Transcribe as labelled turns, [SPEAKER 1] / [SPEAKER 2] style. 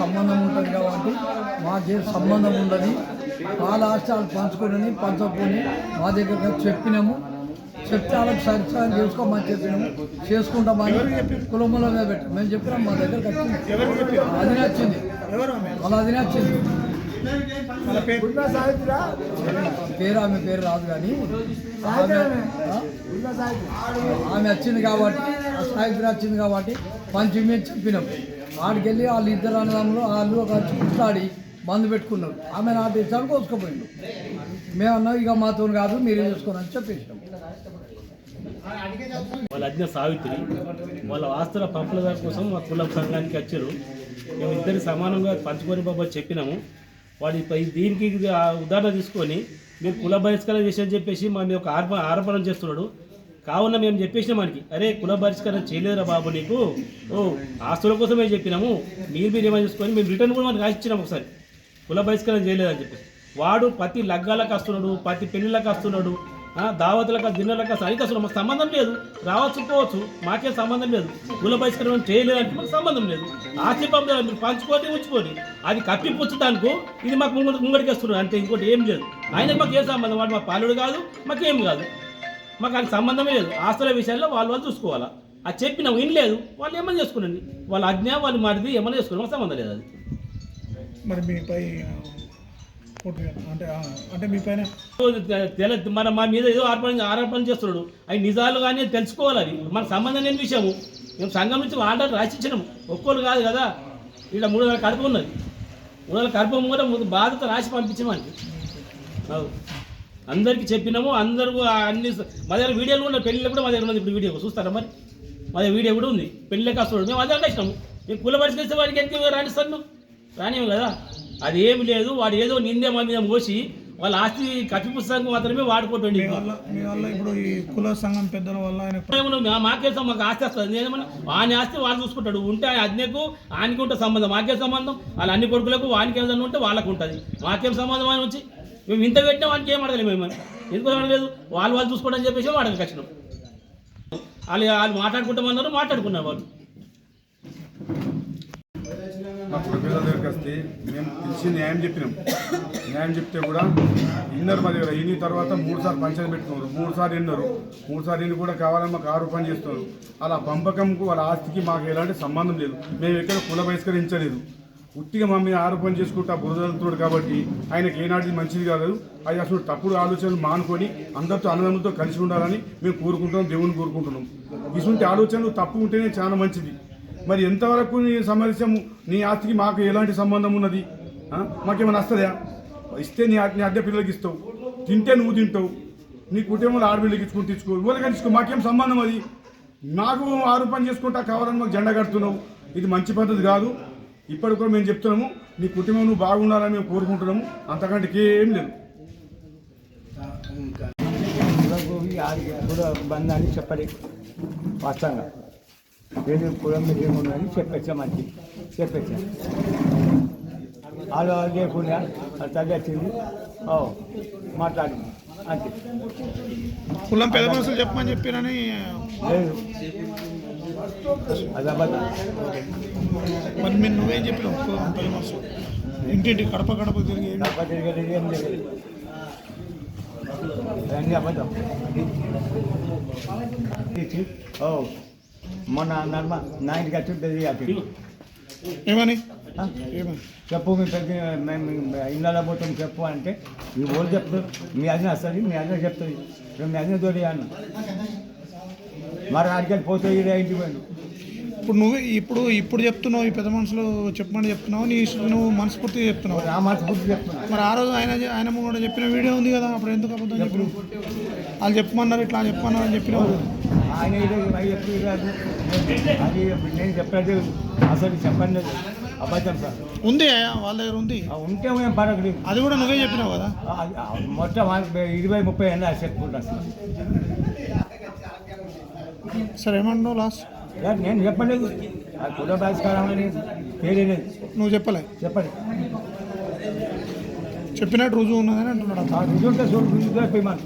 [SPEAKER 1] సంబంధం ఉంటుంది కాబట్టి మాకే సంబంధం ఉండదు వాళ్ళ ఆస్తి వాళ్ళు పంచుకొని పంచకొని మా దగ్గర చెప్పినాము. చెప్తే వాళ్ళకి సరిసాయం చేసుకోమని చెప్పినాము. చేసుకుంటామని కులంలో పెట్టాం. మేము చెప్పినాం మా దగ్గరకు వచ్చింది. అది నచ్చింది వాళ్ళ అది నచ్చింది
[SPEAKER 2] పేరు
[SPEAKER 1] పేరు ఆమె పేరు రాదు కానీ ఆమె వచ్చింది కాబట్టి ఆ సాయిత్రి వచ్చింది కాబట్టి పంచమి అని చెప్పినాం. ఆడికి వెళ్ళి వాళ్ళు ఇద్దరు అన్నదమ్ములు వాళ్ళు ఒక కుట్లాడి మందు పెట్టుకున్నారు. ఆమె ఇచ్చాను కోసుకుపోయిండు మేము అన్నాం ఇక మాతో కాదు మీరే చేసుకోండి అని చెప్పేసినాం.
[SPEAKER 3] వాళ్ళ అజ్ఞ సావిత్రి వాళ్ళ ఆస్తుల పంపుల కోసం మా కుల సంఘానికి వచ్చారు. మేము ఇద్దరు సమానంగా పంచుకొని బాబా చెప్పినాము. వాడి పై దీనికి ఆ ఉదాహరణ తీసుకొని మీరు కుల బహిష్కరణ చేసి చెప్పేసి మా మీద ఒక ఆరోపణ ఆరోపణ చేస్తున్నాడు. కావున మేము చెప్పేసినాం మనకి అరే కుల బహిష్కరణ చేయలేదురా బాబు నీకు. ఓ ఆస్తుల కోసమే చెప్పినాము. మీరు మీరు ఏమైనా చూసుకొని మేము రిటర్న్ కూడా మనకి ఆశించినాము ఒకసారి. కుల బహిష్కరణ చేయలేదని చెప్పి వాడు ప్రతి లగ్గాలకు వస్తున్నాడు ప్రతి పెళ్ళిళ్ళకి వస్తున్నాడు. దావతులకు దిన్నెలకు సరికి అసలు మాకు సంబంధం లేదు. రావచ్చు పోవచ్చు మాకే సంబంధం లేదు. కుల బహిష్కరణ చేయలేదంటే మాకు సంబంధం లేదు. ఆస్తి పంపుతారు మీరు పంచుకొని ఉంచుకొని అది కప్పిపుచ్చడానికి ఇది మాకు ముంగడి ముంగడికి అంటే ఇంకోటి ఏం లేదు. ఆయనకు మాకు ఏం సంబంధం? వాడు మా పాలుడు కాదు మాకేం కాదు. మాకు అది సంబంధమే లేదు. ఆస్తుల విషయాల్లో వాళ్ళు వాళ్ళు చూసుకోవాలా? అది చెప్పినాం వినలేదు. వాళ్ళు ఏమని చేసుకునండి వాళ్ళ అజ్ఞ వాళ్ళు మారిది ఏమైనా చేసుకుని మాకు సంబంధం లేదు అది.
[SPEAKER 2] మరి మీపై అంటే అంటే మీ పైన
[SPEAKER 3] తెల మన మా మీద ఏదో ఆరోపణ ఆరోపణ చేస్తున్నాడు. అవి నిజాలు కానీ తెలుసుకోవాలి అది. మన సంబంధం లేని విషయము. మేము సంఘం నుంచి ఆర్డర్ రాసిచ్చినాము ఒక్కోళ్ళు కాదు కదా. ఇక్కడ మూడు వేల కడుపు ఉన్నది. మూడు వేల కడుపు కూడా ముందు బాధతో రాసి పంపించమండి అవు. అందరికీ చెప్పినాము. అందరూ అన్ని మా దగ్గర వీడియోలు కూడా పెళ్ళిళ్ళు కూడా మా దగ్గర ఉన్నది ఇప్పుడు వీడియో. చూస్తారా మరి? మా దగ్గర వీడియో కూడా ఉంది. పెళ్ళిలోకి వస్తున్నాడు. మేము అదే కష్టాము మేము కుల పరిస్థితి వాడికి ఎంత రాణిస్తాను రానివ్వం కదా. అది ఏమి లేదు వాడు ఏదో నిందే మా మీద మోసి వాళ్ళ ఆస్తి కప్పి పుస్తకం మాత్రమే
[SPEAKER 2] మీ వల్ల వల్ల ఇప్పుడు ఈ కుల సంఘం పెద్దల వల్ల ఆయన
[SPEAKER 3] మాకేసం మాకు ఆస్తి వస్తుంది. నేనేమన్నా వాని ఆస్తి వాళ్ళు చూసుకుంటాడు. ఉంటే ఆయన అజ్ఞకు ఆయనకి ఉంటే సంబంధం. మాకేం సంబంధం? వాళ్ళ అన్ని కొడుకులకు వానికి ఏదైనా ఉంటే వాళ్ళకు ఉంటుంది. మాకేం సంబంధం అని వచ్చి? మేము ఇంత పెట్టినా వానికి ఏం అడగలేము మేము ఎందుకు అడగలేదు? వాళ్ళు వాళ్ళు చూసుకోవడం అని చెప్పేసి వాడక కష్టం వాళ్ళు వాళ్ళు మాట్లాడుకుంటామన్నారు మాట్లాడుకున్నారు వాళ్ళు.
[SPEAKER 4] మా ప్రొఫెసర్ దగ్గరికి వస్తే మేము పిలిచి న్యాయం చెప్పినాం. న్యాయం చెప్తే కూడా ఇన్నర్ మా దగ్గర. ఇన్ని తర్వాత మూడు సార్లు పంచాయతీ పెట్టుకున్నారు. మూడు సార్లు మూడుసార్లు ఇన్ని కూడా కావాలని మాకు ఆరోపణ చేస్తున్నారు. అలా పంపకంకు వాళ్ళ ఆస్తికి మాకు ఎలాంటి సంబంధం లేదు. మేము ఎక్కడ కుల బహిష్కరించలేదు. ఉట్టిగా మా మీద ఆరోపణ చేసుకుంటా బురదలుతున్నాడు కాబట్టి ఆయనకి ఏనాటిది మంచిది కాదు అది అసలు తప్పుడు ఆలోచనలు మానుకొని అందరితో అన్నదమ్ములతో కలిసి ఉండాలని మేము కోరుకుంటున్నాం దేవుని కోరుకుంటున్నాం. ఇటువంటి ఆలోచనలు తప్పు ఉంటేనే చాలా మంచిది. మరి ఎంతవరకు నీ సమస్యము నీ ఆస్తికి మాకు ఎలాంటి సంబంధం ఉన్నది? మాకేమైనా వస్తుందా ఇస్తే నీ నీ అద్దె పిల్లలకి ఇస్తావు. తింటే నువ్వు తింటావు. నీ కుటుంబంలో ఆడపిల్లకి ఇచ్చుకుని తెచ్చుకో ఇవ్వాలి కానీ ఇచ్చుకో మాకేం సంబంధం అది? మాకు పని చేసుకుంటా కావాలని మాకు జెండా కడుతున్నావు. ఇది మంచి పద్ధతి కాదు. ఇప్పటికి కూడా మేము చెప్తున్నాము నీ కుటుంబం నువ్వు బాగుండాలని మేము కోరుకుంటున్నాము. అంతకంటే ఏం లేదు.
[SPEAKER 5] కూడా బంధాన్ని చెప్పలేదు. వాస్తవంగా. ఏది కులం మీద ఏముందని చెప్పచ్చా మంచి చెప్పచ్చా? వాళ్ళు వాళ్ళు లేకుండా అది తల్లి వచ్చింది ఓ మాట్లాడింది. అంతే.
[SPEAKER 2] కులం పెద్ద మనుషులు చెప్పమని చెప్పిరని
[SPEAKER 5] లేదు. అది అబద్ధం.
[SPEAKER 2] మరి మీరు నువ్వేం చెప్పినావు కులం పెద్ద మనుషులు? ఇంటింటి కడప కడప తిరిగి
[SPEAKER 5] తప్ప తిరగలేదు ఏం లేదు. అన్నీ అబద్ధం. ఓ మొన్న నర్మ నా ఇంటికి వచ్చి ఉంటుంది అప్పుడు
[SPEAKER 2] ఏమని?
[SPEAKER 5] చెప్పు మీ పెద్ద మేము ఇళ్ళలో పోతాం చెప్పు అంటే మీ వాళ్ళు చెప్తారు మీ అన్న వస్తుంది మీ అన్న చెప్తుంది. మేము మీ అన్న తోటి అన్న. మరి ఆడికెళ్ళి పోతే ఇంటికి పోయిండు.
[SPEAKER 2] ఇప్పుడు నువ్వు ఇప్పుడు ఇప్పుడు చెప్తున్నావు ఈ పెద్ద మనుషులు చెప్పమని చెప్తున్నావు నీ నువ్వు మనస్ఫూర్తిగా చెప్తున్నావు.
[SPEAKER 5] నా మనసు పూర్తి చెప్తున్నా.
[SPEAKER 2] మరి ఆ రోజు ఆయన ఆయన కూడా చెప్పిన వీడియో ఉంది కదా అప్పుడు ఎందుకు అబద్ధం చెప్పిన వాళ్ళు చెప్పమన్నారు ఇట్లా చెప్పమన్నారు అని చెప్పినావు.
[SPEAKER 5] ఆయన అది. నేను చెప్పలేదు అసలు చెప్పండి. అబద్ధం సార్.
[SPEAKER 2] ఉంది వాళ్ళ దగ్గర ఉంది.
[SPEAKER 5] ఆ ఉంటే మేము పడకలేదు
[SPEAKER 2] అది కూడా నువ్వే చెప్పినావు కదా?
[SPEAKER 5] మొత్తం ఆ ఇరవై ముప్పై ఏళ్ళ చెప్పుకుంటా సార్.
[SPEAKER 2] సరే ఏమన్నావు లాస్ట్
[SPEAKER 5] నేను చెప్పలేదు ఆ కుల భాస్కరం తెలియలేదు
[SPEAKER 2] నువ్వు చెప్పలే.
[SPEAKER 5] చెప్పలేదు
[SPEAKER 2] చెప్పినట్టు రుజువు ఉన్నదని అంటున్నాడు
[SPEAKER 5] ఆ రుజువు ఉంటే చూడు రుజువుగా పేమెంట్